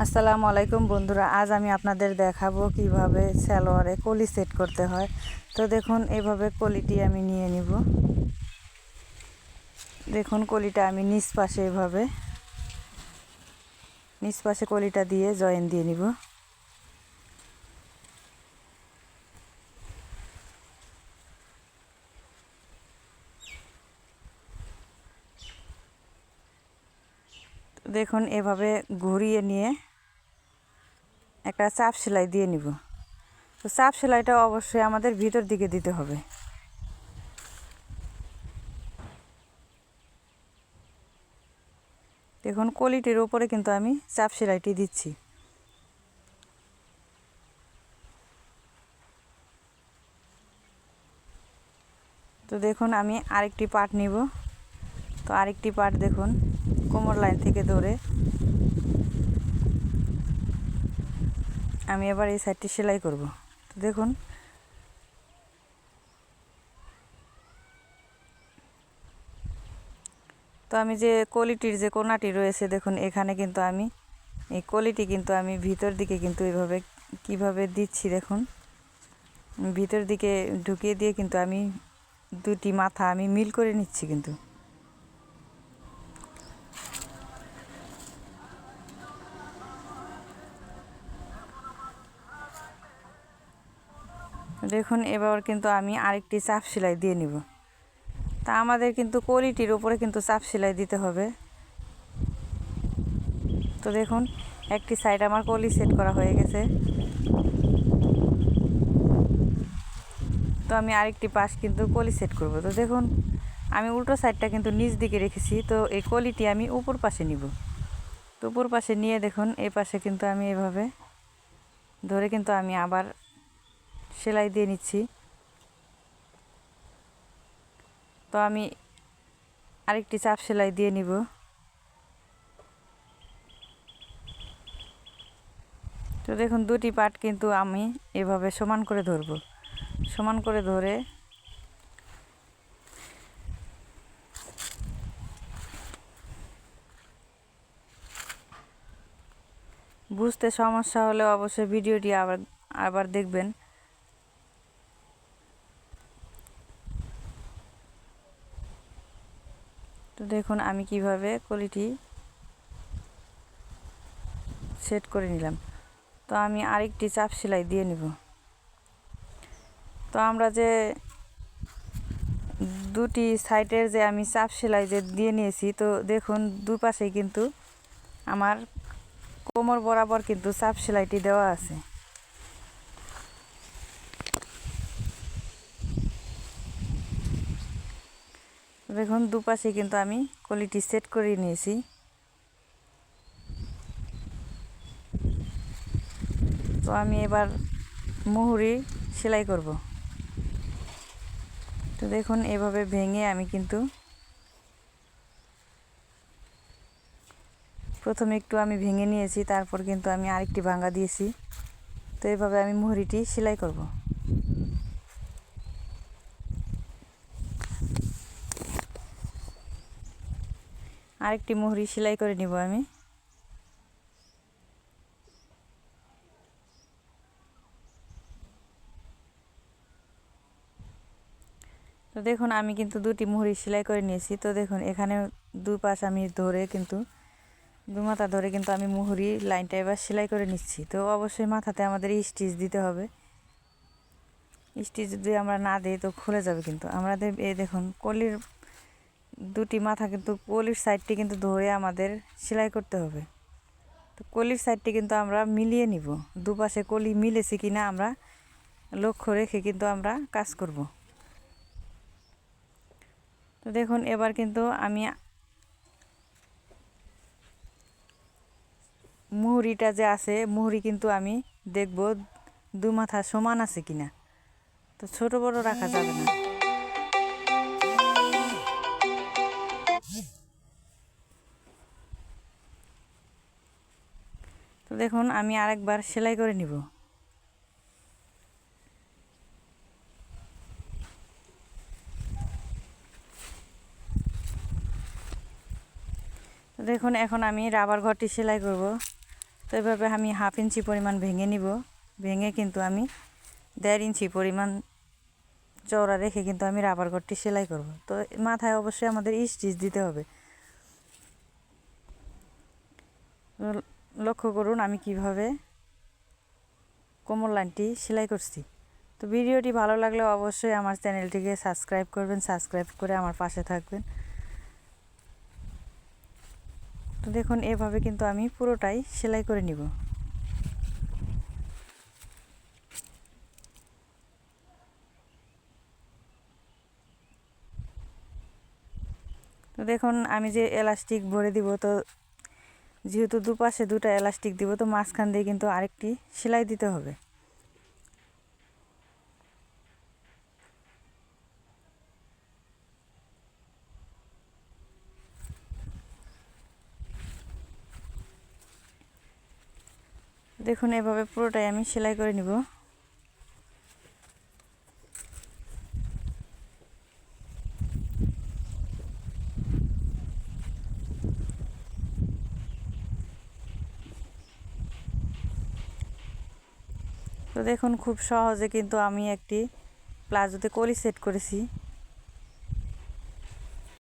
আসসালামু আলাইকুম বন্ধুরা, আজ আমি আপনাদের দেখাবো কীভাবে সালোয়ারে কলি সেট করতে হয়। তো দেখুন, এভাবে কলিটি আমি নিয়ে নিব। দেখুন, কলিটা আমি নিচ পাশে এভাবে, নিচ পাশে কলিটা দিয়ে জয়েন দিয়ে নিব। দেখুন, এভাবে ঘুরিয়ে নিয়ে একটা চাপ সেলাই দিয়ে নিব। তো চাপ সেলাইটা অবশ্যই আমাদের ভিতর দিকে দিতে হবে। দেখুন কলিটির উপরে কিন্তু আমি চাপ সেলাইটি দিচ্ছি। তো দেখুন, আমি আরেকটি পাট নিব। তো আরেকটি পাট দেখুন কোমর লাইন থেকে ধরে। আমি এবার এই সাইডটি সেলাই করব। তো দেখুন। তো আমি যে কোয়ালিটির যে কোনাটি রয়েছে, দেখুন, এখানে কিন্তু আমি, এই কোয়ালিটি কিন্তু আমি ভিতর দিকে কিন্তু এইভাবে কীভাবে দিচ্ছি, দেখুন। ভিতর দিকে ঢুকিয়ে দিয়ে কিন্তু আমি দুটি মাথা আমি মিল করে নিচ্ছি কিন্তু। দেখুন, এবার কিন্তু আমি আরেকটি চাপ সেলাই দিয়ে নিব। তা আমাদের কিন্তু কোয়ালিটির উপরে কিন্তু চাপ সেলাই দিতে হবে। তো দেখুন, একটি সাইড আমার কলি সেট করা হয়ে গেছে। তো আমি আরেকটি পাশ কিন্তু কলি সেট করব। তো দেখুন, আমি উল্টো সাইডটা কিন্তু নিচ দিকে রেখেছি। তো এই কলিটি আমি উপর পাশে নিব। তো উপর পাশে নিয়ে দেখুন, এই পাশে কিন্তু আমি এভাবে ধরে কিন্তু আমি আবার সেলাই দিয়ে নিচ্ছি। তো আমি আরেকটি চাপ সেলাই দিয়ে নিব। তো দেখুন, দুটি পার্ট কিন্তু আমি এভাবে সমান করে ধরব। সমান করে ধরে বুঝতে সমস্যা হলে অবশ্যই ভিডিওটি আবার আবার দেখবেন। তো দেখুন আমি কীভাবে কলিটি সেট করে নিলাম। তো আমি আরেকটি চাপ সেলাই দিয়ে নিব। তো আমরা যে দুটি সাইডের যে আমি চাপ সেলাই যে দিয়ে নিয়েছি, তো দেখুন দুপাশেই কিন্তু আমার কোমর বরাবর কিন্তু চাপ সেলাইটি দেওয়া আছে। দেখুন, দুপাশে কিন্তু আমি কোয়ালিটি সেট করে নিয়েছি। তো আমি এবার মুহুরি সেলাই করব। তো দেখুন, এভাবে ভেঙে আমি কিন্তু প্রথমে একটু আমি ভেঙে নিয়েছি, তারপর কিন্তু আমি আরেকটি ভাঙ্গা দিয়েছি। তো এভাবে আমি মুহুরিটি সেলাই করব। আরেকটি মুহুরি সেলাই করে নিব আমি। তো দেখুন, আমি কিন্তু দুটি মুহুরি সেলাই করে নিয়েছি। তো দেখুন, এখানে দুই পাশ আমি ধরে কিন্তু দু মাথা ধরে কিন্তু আমি মুহুরি লাইনটা এবার সেলাই করে নিচ্ছি। তো অবশ্যই মাথাতে আমাদের স্টিচ দিতে হবে। স্টিচ যদি আমরা না দিই, তো খুলে যাবে কিন্তু। আমাদের এই দেখুন, কলির দুটি মাথা কিন্তু কলির সাইডটি কিন্তু ধরে আমাদের সেলাই করতে হবে। তো কলির সাইডটি কিন্তু আমরা মিলিয়ে নিব। দুপাশে কলি মিলেছে কি না আমরা লক্ষ্য রেখে কিন্তু আমরা কাজ করব। তো দেখুন, এবার কিন্তু আমি মুহুরিটা যে আছে, মুহুরি কিন্তু আমি দেখব দু মাথা সমান আছে কিনা। তো ছোট বড় রাখা যাবে না। তো দেখুন, আমি আরেকবার সেলাই করে নিব। দেখুন, এখন আমি রাবার ঘরটি সেলাই করব। তো এভাবে আমি হাফ ইঞ্চি পরিমাণ ভেঙে নিব। ভেঙে কিন্তু আমি দেড় ইঞ্চি পরিমাণ চওড়া রেখে কিন্তু আমি রাবার কটটি সেলাই করব। তো মাথায় অবশ্যই আমাদের স্টিচ দিতে হবে। লক্ষ্য করুন আমি কীভাবে কোমর লাইনটি সেলাই করছি। তো ভিডিওটি ভালো লাগলে অবশ্যই আমার চ্যানেলটিকে সাবস্ক্রাইব করবেন, সাবস্ক্রাইব করে আমার পাশে থাকবেন। তো দেখুন, এভাবে কিন্তু আমি পুরোটাই সেলাই করে নিব। তো দেখুন, আমি যে এলাস্টিক ভরে দিব, তো যেহেতু দুপাশে দুটো এলাস্টিক দিব, তো মাঝখান দিয়ে কিন্তু আরেকটি সেলাই দিতে হবে। দেখুন, এভাবে পুরোটাই আমি সেলাই করে নিব। দেখুন খুব সহজে কিন্তু আমি একটি প্লাজোতে কলি সেট করেছি।